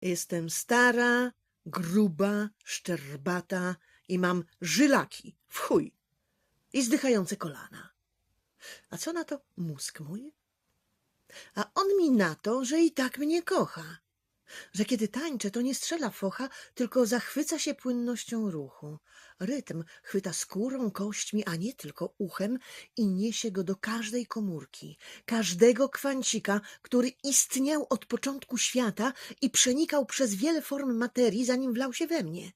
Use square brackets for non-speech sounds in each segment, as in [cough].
Jestem stara, gruba, szczerbata i mam żylaki w chuj i zdychające kolana. A co na to mózg mój? A on mi na to, że i tak mnie kocha. Że kiedy tańczę, to nie strzela focha, tylko zachwyca się płynnością ruchu. Rytm chwyta skórą, kośćmi, a nie tylko uchem i niesie go do każdej komórki, każdego kwancika, który istniał od początku świata i przenikał przez wiele form materii, zanim wlał się we mnie.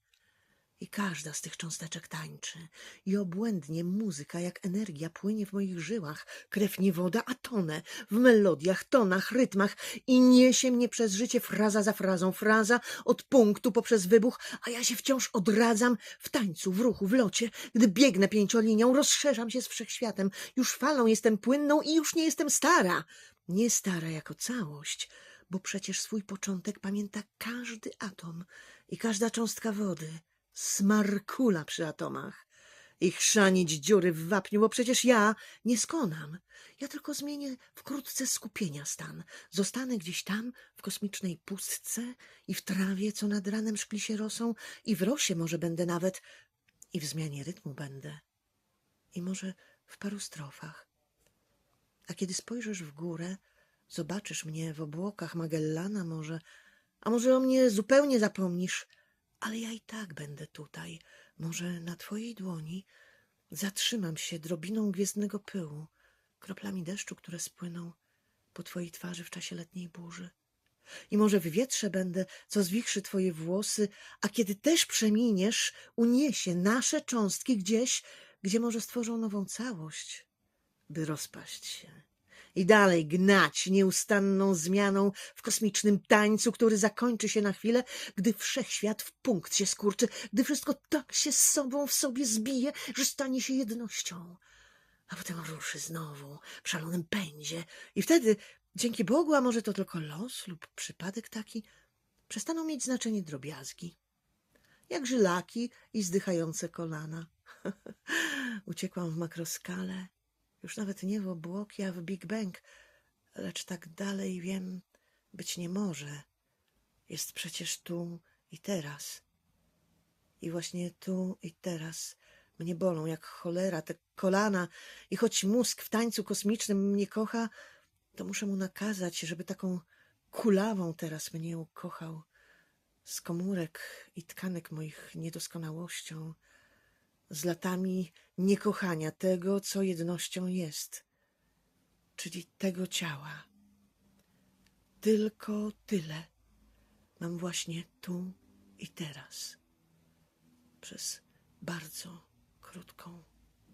I każda z tych cząsteczek tańczy. I obłędnie muzyka jak energia płynie w moich żyłach. Krew nie woda, a tonę. W melodiach, tonach, rytmach. I niesie mnie przez życie fraza za frazą. Fraza od punktu poprzez wybuch, a ja się wciąż odradzam w tańcu, w ruchu, w locie. Gdy biegnę pięciolinią, rozszerzam się z wszechświatem. Już falą jestem płynną i już nie jestem stara. Nie stara jako całość, bo przecież swój początek pamięta każdy atom i każda cząstka wody smarkula przy atomach i chrzanić dziury w wapniu, bo przecież ja nie skonam. Ja tylko zmienię wkrótce skupienia stan. Zostanę gdzieś tam, w kosmicznej pustce i w trawie, co nad ranem szkli się rosą, i w rosie może będę nawet, i w zmianie rytmu będę, i może w paru strofach. A kiedy spojrzysz w górę, zobaczysz mnie w obłokach Magellana może, a może o mnie zupełnie zapomnisz, ale ja i tak będę tutaj. Może na twojej dłoni zatrzymam się drobiną gwiezdnego pyłu, kroplami deszczu, które spłyną po twojej twarzy w czasie letniej burzy. I może w wietrze będę, co zwichrzy twoje włosy, a kiedy też przeminiesz, uniesie nasze cząstki gdzieś, gdzie może stworzą nową całość, by rozpaść się i dalej gnać nieustanną zmianą w kosmicznym tańcu, który zakończy się na chwilę, gdy wszechświat w punkt się skurczy, gdy wszystko tak się z sobą w sobie zbije, że stanie się jednością. A potem ruszy znowu w szalonym pędzie i wtedy, dzięki Bogu, a może to tylko los lub przypadek taki, przestaną mieć znaczenie drobiazgi. Jak żylaki i zdychające kolana. [laughs] Uciekłam w makroskale już nawet nie w obłoki, a w Big Bang, lecz tak dalej wiem, być nie może. Jest przecież tu i teraz. I właśnie tu i teraz mnie bolą jak cholera te kolana i choć mózg w tańcu kosmicznym mnie kocha, to muszę mu nakazać, żeby taką kulawą teraz mnie ukochał z komórek i tkanek moich niedoskonałością z latami niekochania tego, co jednością jest, czyli tego ciała. Tylko tyle mam właśnie tu i teraz, przez bardzo krótką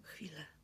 chwilę.